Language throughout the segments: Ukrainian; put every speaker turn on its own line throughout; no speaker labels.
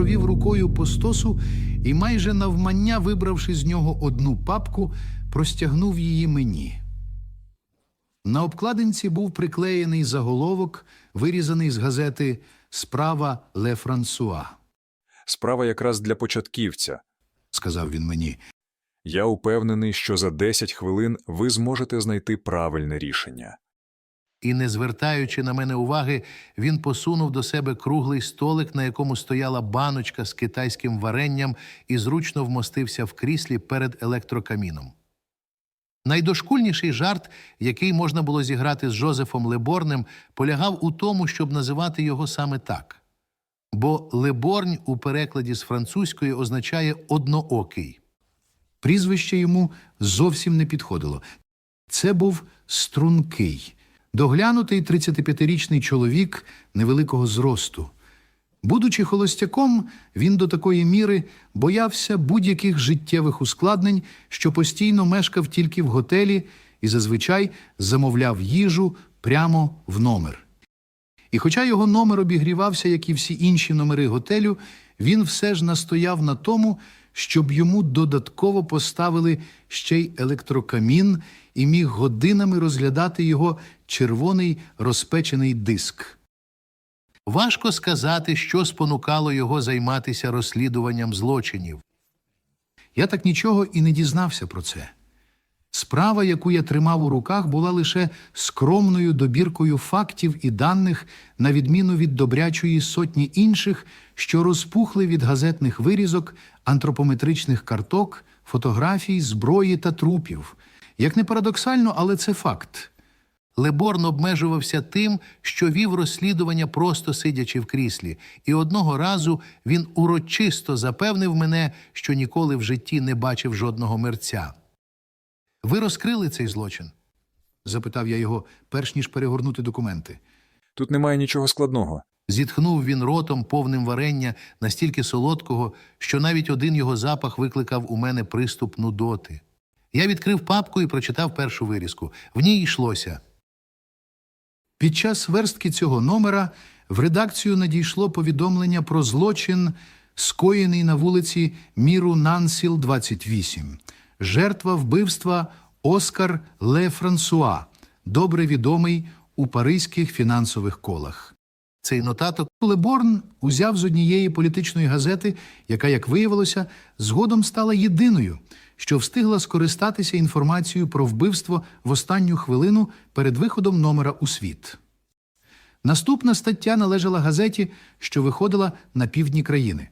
провів рукою по стосу і, майже навмання вибравши з нього одну папку, простягнув її мені. На обкладинці був приклеєний заголовок, вирізаний з газети Справа Ле Франсуа.
Справа якраз для початківця.
Сказав він мені.
Я упевнений, що за 10 хвилин ви зможете знайти правильне рішення.
І, не звертаючи на мене уваги, він посунув до себе круглий столик, на якому стояла баночка з китайським варенням, і зручно вмостився в кріслі перед електрокаміном. Найдошкульніший жарт, який можна було зіграти з Жозефом Леборнем, полягав у тому, щоб називати його саме так. Бо Леборнь у перекладі з французької означає одноокий. Прізвище йому зовсім не підходило. Це був стрункий, доглянутий 35-річний чоловік невеликого зросту. Будучи холостяком, він до такої міри боявся будь-яких життєвих ускладнень, що постійно мешкав тільки в готелі і зазвичай замовляв їжу прямо в номер. І хоча його номер обігрівався, як і всі інші номери готелю, він все ж настояв на тому, щоб йому додатково поставили ще й електрокамін і міг годинами розглядати його червоний розпечений диск. Важко сказати, що спонукало його займатися розслідуванням злочинів. Я так нічого і не дізнався про це. Справа, яку я тримав у руках, була лише скромною добіркою фактів і даних, на відміну від добрячої сотні інших, що розпухли від газетних вирізок, антропометричних карток, фотографій, зброї та трупів. Як не парадоксально, але це факт. Леборн обмежувався тим, що вів розслідування просто сидячи в кріслі, і одного разу він урочисто запевнив мене, що ніколи в житті не бачив жодного мерця. Ви розкрили цей злочин? запитав я його, перш ніж перегорнути документи.
Тут немає нічого складного.
Зітхнув він ротом, повним варення, настільки солодкого, що навіть один його запах викликав у мене приступ нудоти. Я відкрив папку і прочитав першу вирізку. В ній йшлося. Під час верстки цього номера в редакцію надійшло повідомлення про злочин, скоєний на вулиці Міру Нансіл, 28. Жертва вбивства Оскар Ле Франсуа, добре відомий у паризьких фінансових колах. Цей нотаток Леборн узяв з однієї політичної газети, яка, як виявилося, згодом стала єдиною, що встигла скористатися інформацією про вбивство в останню хвилину перед виходом номера у світ. Наступна стаття належала газеті, що виходила на півдні країни.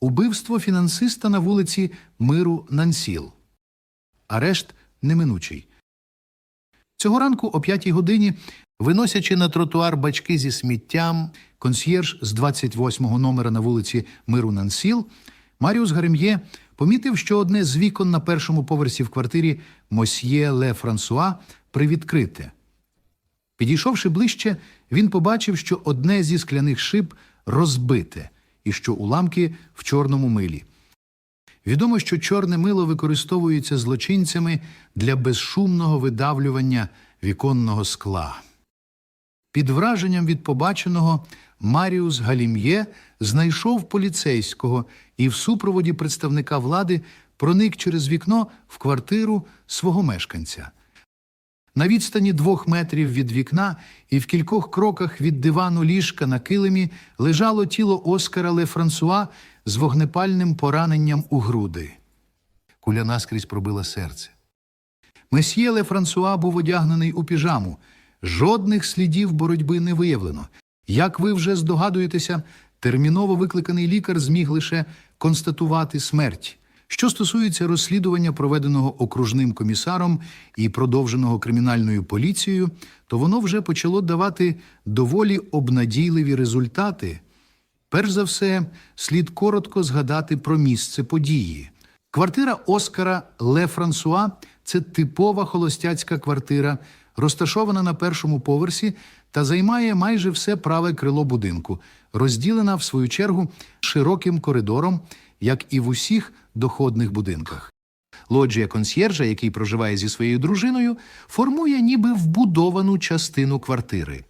Убивство фінансиста на вулиці Миру Нансіл. Арешт неминучий. Цього ранку о п'ятій годині, виносячи на тротуар бачки зі сміттям, консьєрж з 28-го номера на вулиці Миру Нансіл, Маріус Гарем'є помітив, що одне з вікон на першому поверсі в квартирі Мосьє Ле Франсуа привідкрите. Підійшовши ближче, він побачив, що одне зі скляних шиб розбите і що уламки в чорному милі. Відомо, що чорне мило використовується злочинцями для безшумного видавлювання віконного скла. Під враженням від побаченого Маріус Галім'є знайшов поліцейського і в супроводі представника влади проник через вікно в квартиру свого мешканця. На відстані двох метрів від вікна і в кількох кроках від дивану ліжка на килимі лежало тіло Оскара Ле Франсуа з вогнепальним пораненням у груди. Куля наскрізь пробила серце. Месьє Ле Франсуа був одягнений у піжаму. Жодних слідів боротьби не виявлено. Як ви вже здогадуєтеся, терміново викликаний лікар зміг лише констатувати смерть. Що стосується розслідування, проведеного окружним комісаром і продовженого кримінальною поліцією, то воно вже почало давати доволі обнадійливі результати. Перш за все, слід коротко згадати про місце події. Квартира Оскара Ле Франсуа це типова холостяцька квартира, розташована на першому поверсі та займає майже все праве крило будинку, розділена в свою чергу широким коридором, як і в усіх доходних будинках. Лоджія консьєржа, який проживає зі своєю дружиною, формує ніби вбудовану частину квартири.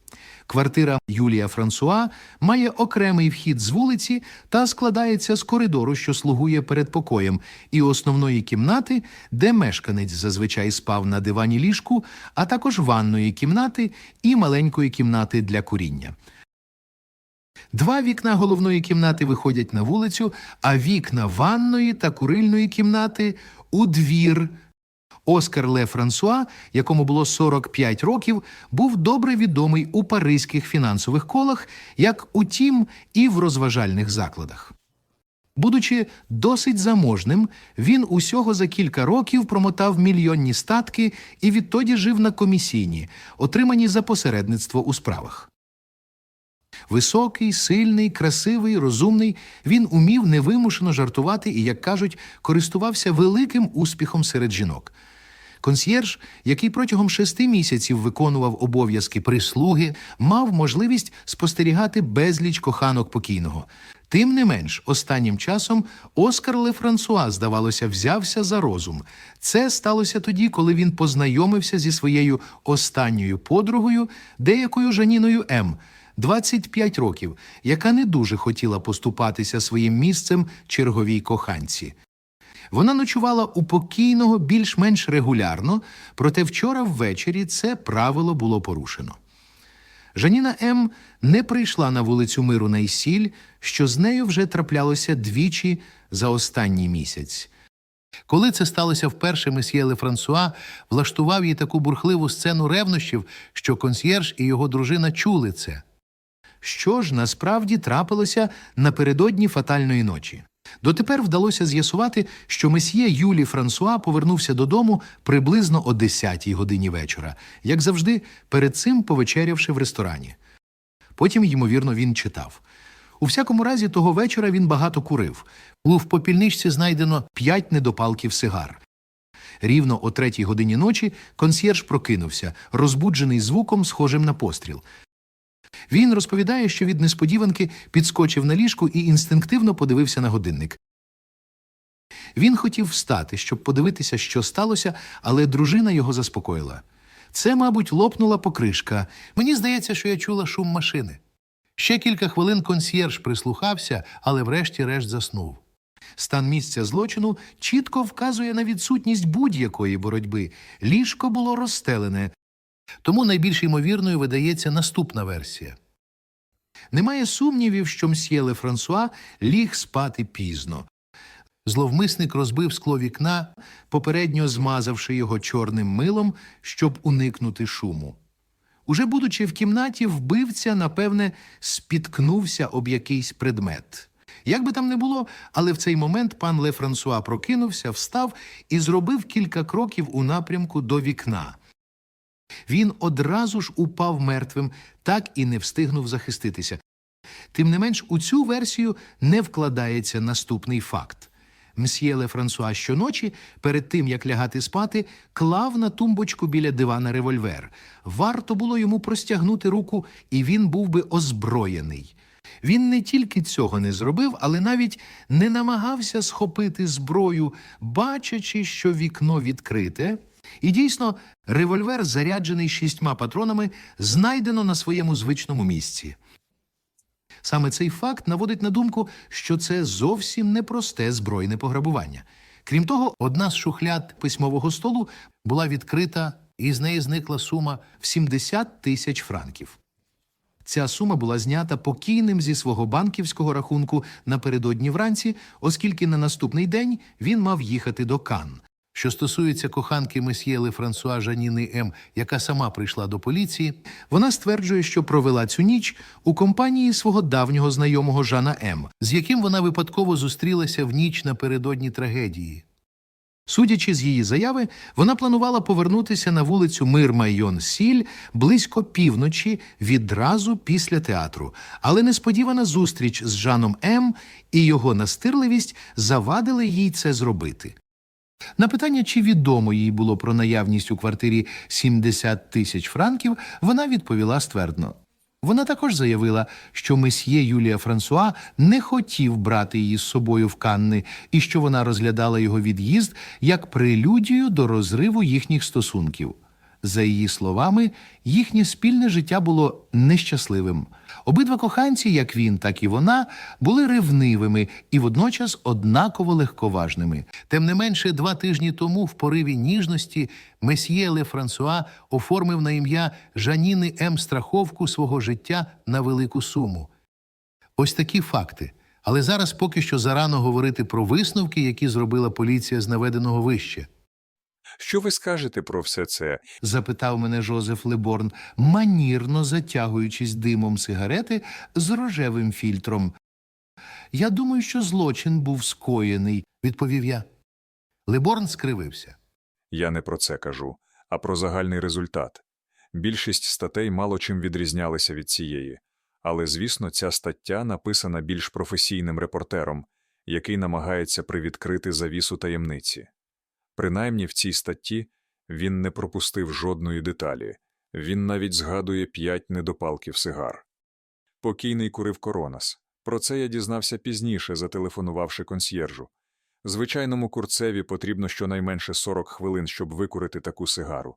Квартира Юлія Франсуа має окремий вхід з вулиці та складається з коридору, що слугує передпокоєм, і основної кімнати, де мешканець зазвичай спав на дивані ліжку, а також ванної кімнати і маленької кімнати для куріння. Два вікна головної кімнати виходять на вулицю, а вікна ванної та курильної кімнати у двір. Оскар Ле Франсуа, якому було 45 років, був добре відомий у паризьких фінансових колах, як утім і в розважальних закладах. Будучи досить заможним, він усього за кілька років промотав мільйонні статки і відтоді жив на комісійні, отримані за посередництво у справах. Високий, сильний, красивий, розумний, він умів невимушено жартувати і, як кажуть, користувався великим успіхом серед жінок. Консьєрж, який протягом шести місяців виконував обов'язки прислуги, мав можливість спостерігати безліч коханок покійного. Тим не менш, останнім часом Оскар Ле Франсуа, здавалося, взявся за розум. Це сталося тоді, коли він познайомився зі своєю останньою подругою, деякою Жаніною М. 25 років, яка не дуже хотіла поступатися своїм місцем черговій коханці. Вона ночувала у покійного більш-менш регулярно, проте вчора ввечері це правило було порушено. Жаніна М. не прийшла на вулицю Миру на Ісіль, що з нею вже траплялося двічі за останній місяць. Коли це сталося вперше, месьє Ле Франсуа влаштував їй таку бурхливу сцену ревнощів, що консьєрж і його дружина чули це. Що ж насправді трапилося напередодні фатальної ночі? Дотепер вдалося з'ясувати, що месьє Юлі Франсуа повернувся додому приблизно о 10 годині вечора, як завжди, перед цим повечерявши в ресторані. Потім, ймовірно, він читав. У всякому разі, того вечора він багато курив. У в попільничці знайдено п'ять недопалків сигар. Рівно о третій годині ночі консьєрж прокинувся, розбуджений звуком, схожим на постріл. Він розповідає, що від несподіванки підскочив на ліжку і інстинктивно подивився на годинник. Він хотів встати, щоб подивитися, що сталося, але дружина його заспокоїла. Це, мабуть, лопнула покришка. Мені здається, що я чула шум машини. Ще кілька хвилин консьєрж прислухався, але врешті-решт заснув. Стан місця злочину чітко вказує на відсутність будь-якої боротьби. Ліжко було розстелене, тому найбільш ймовірною видається наступна версія. Немає сумнівів, що мсьє Ле Франсуа ліг спати пізно. Зловмисник розбив скло вікна, попередньо змазавши його чорним милом, щоб уникнути шуму. Уже будучи в кімнаті, вбивця, напевне, спіткнувся об якийсь предмет. Як би там не було, але в цей момент пан Ле Франсуа прокинувся, встав і зробив кілька кроків у напрямку до вікна. Він одразу ж упав мертвим, так і не встигнув захиститися. Тим не менш, у цю версію не вкладається наступний факт. Мсьє Ле Франсуа щоночі, перед тим як лягати спати, клав на тумбочку біля дивана револьвер. Варто було йому простягнути руку, і він був би озброєний. Він не тільки цього не зробив, але навіть не намагався схопити зброю, бачачи, що вікно відкрите. І дійсно, револьвер, заряджений шістьма патронами, знайдено на своєму звичному місці. Саме цей факт наводить на думку, що це зовсім непросте збройне пограбування. Крім того, одна з шухляд письмового столу була відкрита, і з неї зникла сума в 70 тисяч франків. Ця сума була знята покійним зі свого банківського рахунку напередодні вранці, оскільки на наступний день він мав їхати до Кан. Що стосується коханки месьє Ле Франсуа Жаніни М., яка сама прийшла до поліції, вона стверджує, що провела цю ніч у компанії свого давнього знайомого Жана М., з яким вона випадково зустрілася в ніч напередодні трагедії. Судячи з її заяви, вона планувала повернутися на вулицю Мир Майон Сіль близько півночі відразу після театру, але несподівана зустріч з Жаном М. і його настирливість завадили їй це зробити. На питання, чи відомо їй було про наявність у квартирі 70 тисяч франків, вона відповіла ствердно. Вона також заявила, що месьє Юлія Франсуа не хотів брати її з собою в Канни і що вона розглядала його від'їзд як прелюдію до розриву їхніх стосунків.
За її словами, їхнє спільне життя було нещасливим. Обидва коханці, як він, так і вона, були ревнивими і водночас однаково легковажними.
Тим не менше, два тижні тому, в пориві ніжності, месьє Ле Франсуа оформив на ім'я Жаніни М. страховку свого життя на велику суму. Ось такі факти. Але зараз поки що зарано говорити про висновки, які зробила поліція з наведеного вище.
Що ви скажете про все це?
запитав мене Жозеф Леборн, манірно затягуючись димом сигарети з рожевим фільтром. Я думаю, що злочин був скоєний.
Відповів я. Леборн скривився.
Я не про це кажу, а про загальний результат. Більшість статей мало чим відрізнялися від цієї. Але, звісно, ця стаття написана більш професійним репортером, який намагається привідкрити завісу таємниці. Принаймні в цій статті він не пропустив жодної деталі, він навіть згадує п'ять недопалків сигар. Покійний курив коронас. Про це я дізнався пізніше, зателефонувавши консьєржу. Звичайному курцеві потрібно щонайменше 40 хвилин, щоб викурити таку сигару.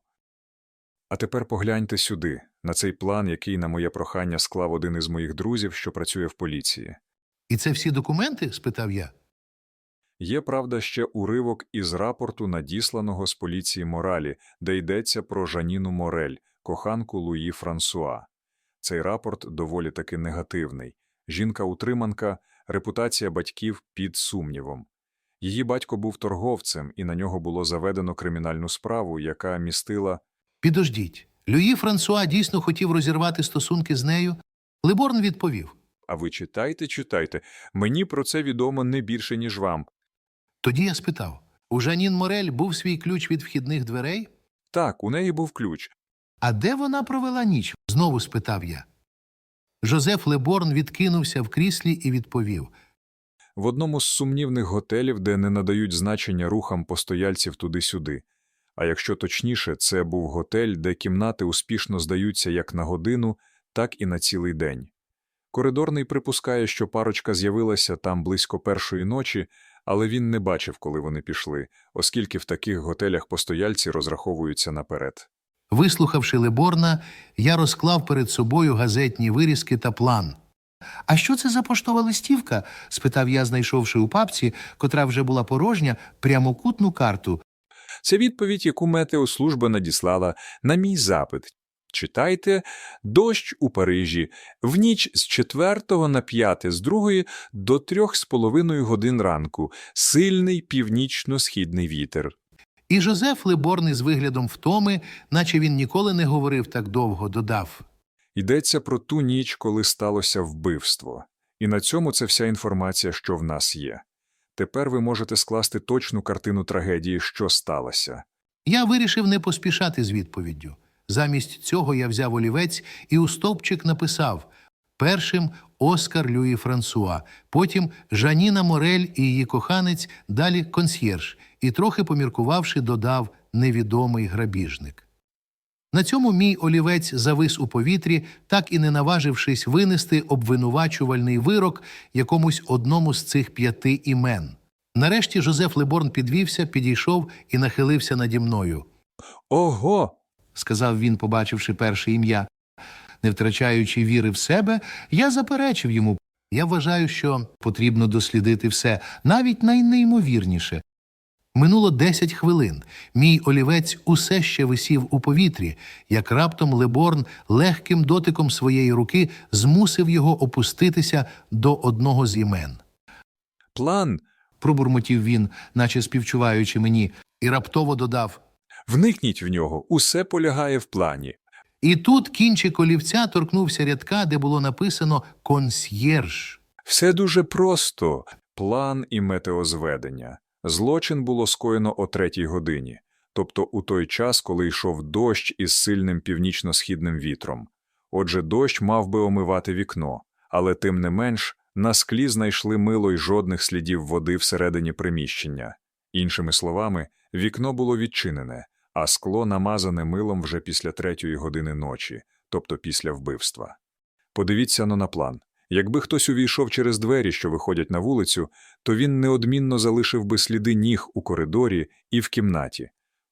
А тепер погляньте сюди, на цей план, який на моє прохання склав один із моїх друзів, що працює в поліції.
І це всі документи? спитав я.
Є, правда, ще уривок із рапорту, надісланого з поліції Моралі, де йдеться про Жаніну Морель, коханку Луї Франсуа. Цей рапорт доволі таки негативний. Жінка-утриманка, репутація батьків під сумнівом. Її батько був торговцем, і на нього було заведено кримінальну справу, яка містила
Підождіть. Люї Франсуа дійсно хотів розірвати стосунки з нею. Леборн відповів.
А ви читайте, читайте. Мені про це відомо не більше, ніж вам.
Тоді я спитав: у Жанін Морель був свій ключ від вхідних дверей?
Так, у неї був ключ.
А де вона провела ніч? знову спитав я. Жозеф Леборн відкинувся в кріслі і відповів:
В одному з сумнівних готелів, де не надають значення рухам постояльців туди-сюди. А якщо точніше, це був готель, де кімнати успішно здаються як на годину, так і на цілий день. Коридорний припускає, що парочка з'явилася там близько першої ночі, але він не бачив, коли вони пішли, оскільки в таких готелях постояльці розраховуються наперед.
Вислухавши Леборна, я розклав перед собою газетні вирізки та план.
А що це за поштова листівка? спитав я, знайшовши у папці, котра вже була порожня, прямокутну карту.
Це відповідь, яку метеослужба надіслала на мій запит. Читайте «Дощ у Парижі в ніч з 4 на 5 з 2 до 3 з половиною годин ранку. Сильний північно-східний вітер.
І Жозеф Леборн із виглядом втоми, наче він ніколи не говорив так довго, додав.
Йдеться про ту ніч, коли сталося вбивство. І на цьому це вся інформація, що в нас є. Тепер ви можете скласти точну картину трагедії, що сталося.
Я вирішив не поспішати з відповіддю. Замість цього я взяв олівець і у стовпчик написав першим Оскар Люї Франсуа, потім Жаніна Морель і її коханець, далі консьєрж, і трохи поміркувавши, додав невідомий грабіжник. На цьому мій олівець завис у повітрі, так і не наважившись винести обвинувачувальний вирок якомусь одному з цих п'яти імен. Нарешті Жозеф Леборн підвівся, підійшов і нахилився наді мною.
Ого!
Сказав він, побачивши перше ім'я. Не втрачаючи віри в себе, я заперечив йому.
Я вважаю, що
Потрібно дослідити все, навіть найнеймовірніше.
минуло 10 хвилин. Мій олівець усе ще висів у повітрі, як раптом Леборн легким дотиком своєї руки змусив його опуститися до одного з імен.
План!
Пробурмотів він, наче співчуваючи мені.
І раптово додав.
Вникніть в нього, усе полягає в плані.
І тут кінчик олівця торкнувся рядка, де було написано «консьєрж».
Все дуже просто. План і метеозведення. Злочин було скоєно о третій годині, тобто у той час, коли йшов дощ із сильним північно-східним вітром. Отже, дощ мав би омивати вікно, але тим не менш на склі знайшли мило й жодних слідів води всередині приміщення. Іншими словами, вікно було відчинене, а скло намазане милом вже після третьої години ночі, тобто після вбивства. Подивіться но на план. Якби хтось увійшов через двері, що виходять на вулицю, то він неодмінно залишив би сліди ніг у коридорі і в кімнаті.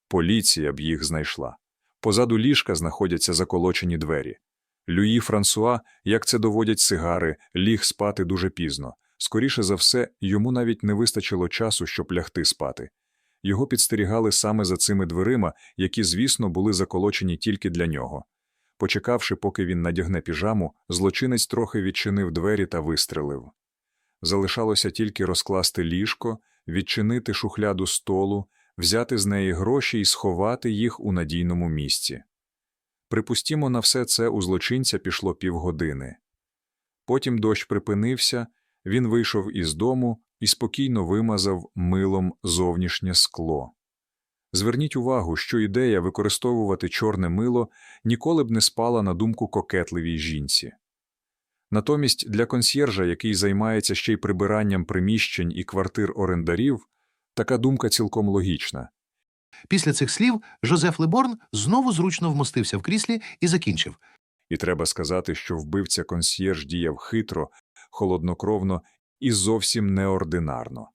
Поліція б їх знайшла. Позаду ліжка знаходяться заколочені двері. Люї Франсуа, як це доводять сигари, ліг спати дуже пізно. Скоріше за все, йому навіть не вистачило часу, щоб лягти спати. Його підстерігали саме за цими дверима, які, звісно, були заколочені тільки для нього. Почекавши, поки він надягне піжаму, злочинець трохи відчинив двері та вистрелив. Залишалося тільки розкласти ліжко, відчинити шухляду столу, взяти з неї гроші і сховати їх у надійному місці. Припустімо, на все це у злочинця пішло півгодини. Потім дощ припинився, він вийшов із дому і спокійно вимазав милом зовнішнє скло. Зверніть увагу, що ідея використовувати чорне мило ніколи б не спала на думку кокетливій жінці. Натомість для консьєржа, який займається ще й прибиранням приміщень і квартир орендарів, така думка цілком логічна.
Після цих слів Жозеф Леборн знову зручно вмостився в кріслі і закінчив.
І треба сказати, що вбивця консьєрж діяв хитро, холоднокровно і зовсім неординарно.